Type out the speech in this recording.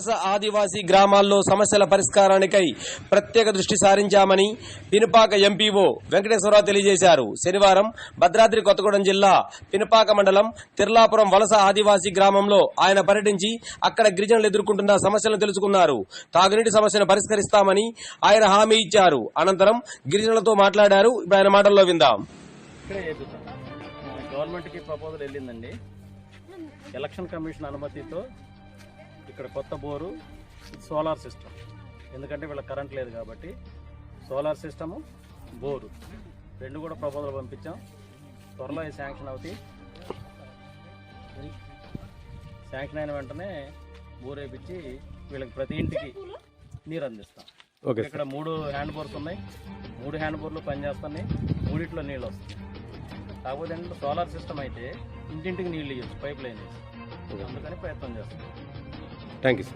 వలస ఆదివాసీ గ్రామాల్లో సమస్యల పరిష్కారానికై ప్రత్యేక దృష్టి సారించామని పినపాక ఎంపీఓ వెంకటేశ్వరరావు తెలియజేశారు. శనివారం భద్రాద్రి కొత్తగూడెం జిల్లా పినపాక మండలం తిర్లాపురం వలస ఆదివాసీ గ్రామంలో ఆయన పర్యటించి అక్కడ గిరిజనులు ఎదుర్కొంటున్న సమస్యలను తెలుసుకున్నారు. తాగునీటి సమస్యను పరిష్కరిస్తామని ఆయన హామీ ఇచ్చారు. అనంతరం గిరిజనులతో మాట్లాడారు. ఇప్పుడు ఆయన మాటల్లో విందాం. ప్రపోజల్ వెళ్ళిందండి. ఎలక్షన్ కమిషన్ అనుమతితో ఇక్కడ కొత్త బోరు సోలార్ సిస్టమ్. ఎందుకంటే వీళ్ళ కరెంట్ లేదు కాబట్టి సోలార్ సిస్టము బోరు రెండు కూడా ప్రపోజల్ పంపించాం. త్వరలో ఈ శాంక్షన్ అవుతాయి. శాంక్షన్ అయిన వెంటనే బోర్ వేయించి వీళ్ళకి ప్రతి ఇంటికి నీరు అందిస్తాం. ఓకే ఇక్కడ మూడు హ్యాండ్ బోర్స్ ఉన్నాయి. మూడు హ్యాండ్ బోర్లు పనిచేస్తున్నాయి. మూడిట్లో నీళ్ళు వస్తాయి. కాకపోతే ఏంటంటే సోలార్ సిస్టమ్ అయితే ఇంటింటికి నీళ్ళు ఇవ్వచ్చు పైప్ లైన్ అందుకని ప్రయత్నం చేస్తాం థ్యాంక్ యూ సార్